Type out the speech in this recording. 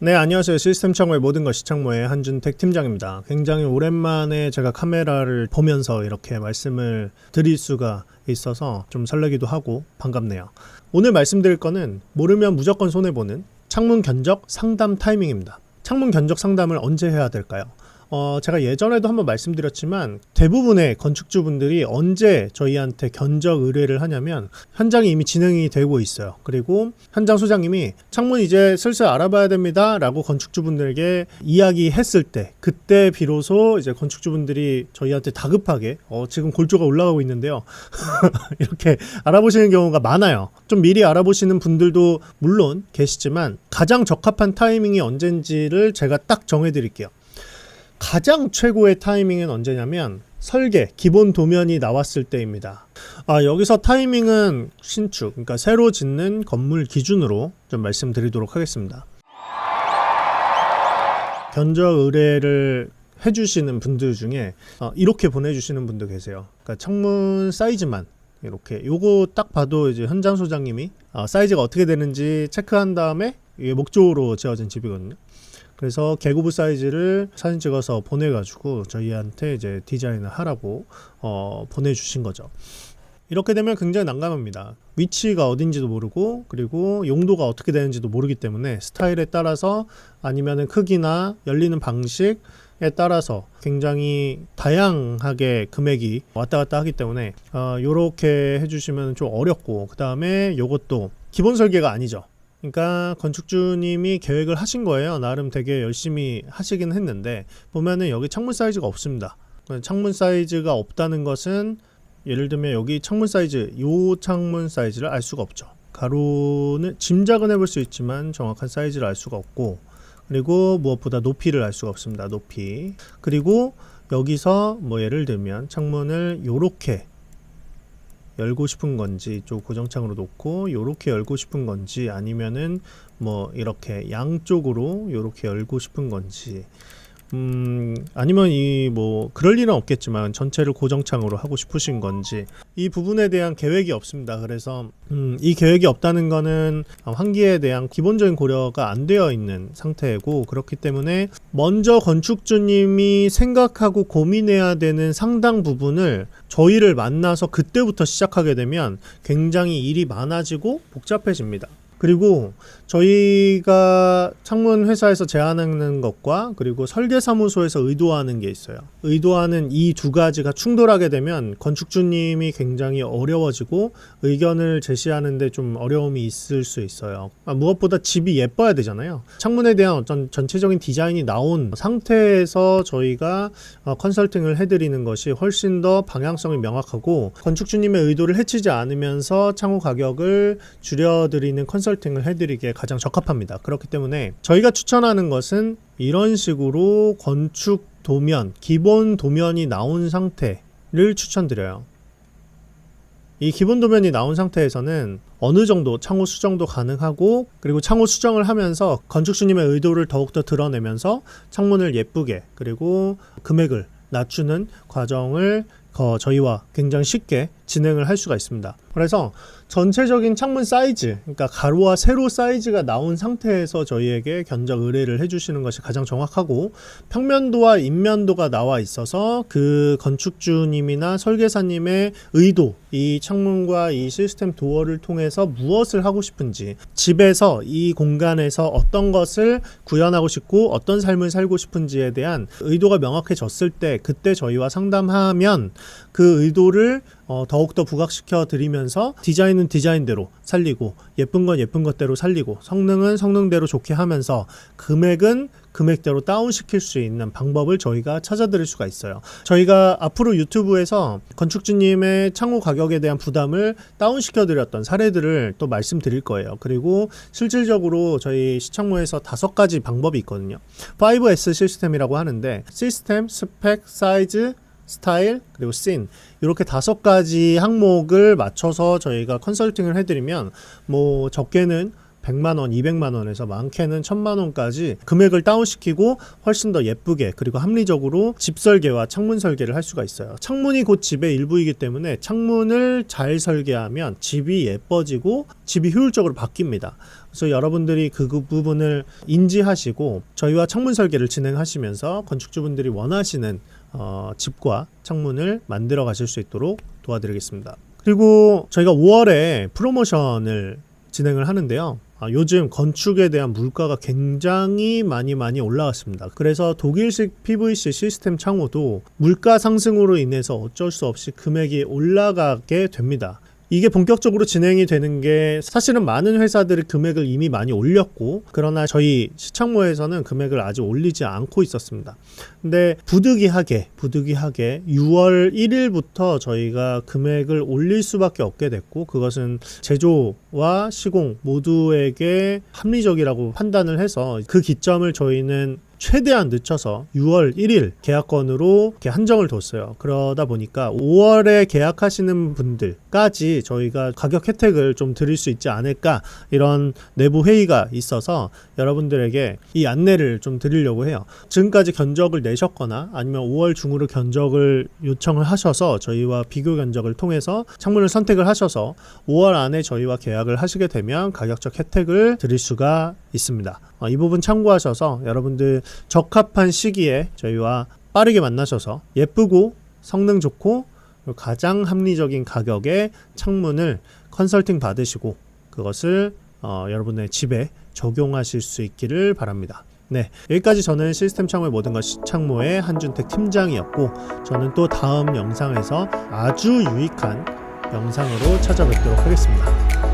네, 안녕하세요. 시스템 창고의 모든 것이 창모의 한준택 팀장입니다. 굉장히 오랜만에 제가 카메라를 보면서 이렇게 말씀을 드릴 수가 있어서 좀 설레기도 하고 반갑네요. 오늘 말씀드릴 거는 모르면 무조건 손해보는 창문 견적 상담 타이밍입니다. 창문 견적 상담을 언제 해야 될까요? 어, 제가 예전에도 한번 말씀드렸지만 대부분의 건축주분들이 언제 저희한테 견적 의뢰를 하냐면 현장이 이미 진행이 되고 있어요. 그리고 현장 소장님이 창문 이제 슬슬 알아봐야 됩니다. 라고 건축주분들에게 이야기했을 때 그때 비로소 이제 건축주분들이 저희한테 다급하게 어, 지금 골조가 올라가고 있는데요. 이렇게 알아보시는 경우가 많아요. 좀 미리 알아보시는 분들도 물론 계시지만 가장 적합한 타이밍이 언젠지를 제가 딱 정해드릴게요. 가장 최고의 타이밍은 언제냐면 설계 기본 도면이 나왔을 때입니다. 아, 여기서 타이밍은 신축, 그러니까 새로 짓는 건물 기준으로 좀 말씀드리도록 하겠습니다. 견적 의뢰를 해주시는 분들 중에 어, 이렇게 보내주시는 분도 계세요. 그러니까 창문 사이즈만 이렇게 요거 딱 봐도 이제 현장 소장님이 어, 사이즈가 어떻게 되는지 체크한 다음에 이게 목조로 지어진 집이거든요. 그래서 개구부 사이즈를 사진 찍어서 보내가지고 저희한테 이제 디자인을 하라고 어, 보내주신 거죠. 이렇게 되면 굉장히 난감합니다. 위치가 어딘지도 모르고 그리고 용도가 어떻게 되는지도 모르기 때문에 스타일에 따라서 아니면은 크기나 열리는 방식 에 따라서 굉장히 다양하게 금액이 왔다 갔다 하기 때문에 어, 요렇게 해주시면 좀 어렵고 그 다음에 요것도 기본 설계가 아니죠. 그러니까 건축주님이 계획을 하신 거예요. 나름 되게 열심히 하시긴 했는데 보면은 여기 창문 사이즈가 없습니다. 창문 사이즈가 없다는 것은 예를 들면 여기 창문 사이즈, 요 창문 사이즈를 알 수가 없죠. 가로는 짐작은 해볼 수 있지만 정확한 사이즈를 알 수가 없고 그리고 무엇보다 높이를 알 수가 없습니다. 높이 그리고 여기서 뭐 예를 들면 창문을 요렇게 열고 싶은 건지 좀 고정창으로 놓고 요렇게 열고 싶은 건지 아니면은 뭐 이렇게 양쪽으로 요렇게 열고 싶은 건지 음 아니면 이 뭐 그럴 일은 없겠지만 전체를 고정창으로 하고 싶으신 건지 이 부분에 대한 계획이 없습니다. 그래서 음, 이 계획이 없다는 거는 환기에 대한 기본적인 고려가 안 되어 있는 상태이고 그렇기 때문에 먼저 건축주님이 생각하고 고민해야 되는 상당 부분을 저희를 만나서 그때부터 시작하게 되면 굉장히 일이 많아지고 복잡해집니다. 그리고 저희가 창문 회사에서 제안하는 것과 그리고 설계 사무소에서 의도하는 게 있어요. 의도하는 이 두 가지가 충돌하게 되면 건축주님이 굉장히 어려워지고 의견을 제시하는데 좀 어려움이 있을 수 있어요. 아, 무엇보다 집이 예뻐야 되잖아요. 창문에 대한 어떤 전체적인 디자인이 나온 상태에서 저희가 어, 컨설팅을 해드리는 것이 훨씬 더 방향성이 명확하고 건축주님의 의도를 해치지 않으면서 창호 가격을 줄여드리는 컨설팅을 해드리기에 가장 적합합니다. 그렇기 때문에 저희가 추천하는 것은 이런 식으로 건축 도면, 기본 도면이 나온 상태를 추천드려요. 이 기본 도면이 나온 상태에서는 어느 정도 창호 수정도 가능하고 그리고 창호 수정을 하면서 건축주님의 의도를 더욱더 드러내면서 창문을 예쁘게 그리고 금액을 낮추는 과정을 어, 저희와 굉장히 쉽게 진행을 할 수가 있습니다. 그래서 전체적인 창문 사이즈, 그러니까 가로와 세로 사이즈가 나온 상태에서 저희에게 견적 의뢰를 해주시는 것이 가장 정확하고 평면도와 인면도가 나와 있어서 그 건축주님이나 설계사님의 의도, 이 창문과 이 시스템 도어를 통해서 무엇을 하고 싶은지, 집에서 이 공간에서 어떤 것을 구현하고 싶고 어떤 삶을 살고 싶은지에 대한 의도가 명확해졌을 때 그때 저희와 상담하면 그 의도를 어, 더욱더 부각시켜 드리면서 디자인은 디자인대로 살리고 예쁜 건 예쁜 것대로 살리고 성능은 성능대로 좋게 하면서 금액은 금액대로 다운시킬 수 있는 방법을 저희가 찾아드릴 수가 있어요. 저희가 앞으로 유튜브에서 건축주님의 창호 가격에 대한 부담을 다운시켜 드렸던 사례들을 또 말씀드릴 거예요. 그리고 실질적으로 저희 시청모에서 다섯 가지 방법이 있거든요. 5S 시스템이라고 하는데 시스템, 스펙, 사이즈, 스타일 그리고 씬 이렇게 다섯 가지 항목을 맞춰서 저희가 컨설팅을 해드리면 뭐 적게는 100만 원, 200만 원에서 많게는 1000만 원까지 금액을 다운시키고 훨씬 더 예쁘게 그리고 합리적으로 집 설계와 창문 설계를 할 수가 있어요. 창문이 곧 집의 일부이기 때문에 창문을 잘 설계하면 집이 예뻐지고 집이 효율적으로 바뀝니다. 그래서 여러분들이 그 부분을 인지하시고 저희와 창문 설계를 진행하시면서 건축주분들이 원하시는 어, 집과 창문을 만들어 가실 수 있도록 도와드리겠습니다. 그리고 저희가 5월에 프로모션을 진행을 하는데요. 아, 요즘 건축에 대한 물가가 굉장히 많이 많이 올라왔습니다. 그래서 독일식 PVC 시스템 창호도 물가 상승으로 인해서 어쩔 수 없이 금액이 올라가게 됩니다. 이게 본격적으로 진행이 되는 게 사실은 많은 회사들이 금액을 이미 많이 올렸고 그러나 저희 시창모에서는 금액을 아직 올리지 않고 있었습니다. 근데 부득이하게 부득이하게 6월 1일부터 저희가 금액을 올릴 수밖에 없게 됐고 그것은 제조와 시공 모두에게 합리적이라고 판단을 해서 그 기점을 저희는 최대한 늦춰서 6월 1일 계약건으로 이렇게 한정을 뒀어요. 그러다 보니까 5월에 계약하시는 분들까지 저희가 가격 혜택을 좀 드릴 수 있지 않을까 이런 내부 회의가 있어서 여러분들에게 이 안내를 좀 드리려고 해요. 지금까지 견적을 내셨거나 아니면 5월 중으로 견적을 요청을 하셔서 저희와 비교 견적을 통해서 창문을 선택을 하셔서 5월 안에 저희와 계약을 하시게 되면 가격적 혜택을 드릴 수가 있습니다. 어, 이 부분 참고하셔서 여러분들 적합한 시기에 저희와 빠르게 만나셔서 예쁘고 성능 좋고 가장 합리적인 가격에 창문을 컨설팅 받으시고 그것을 어, 여러분의 집에 적용하실 수 있기를 바랍니다. 네, 여기까지 저는 시스템 창호의 모든 것 창모의 한준택 팀장이었고 저는 또 다음 영상에서 아주 유익한 영상으로 찾아뵙도록 하겠습니다.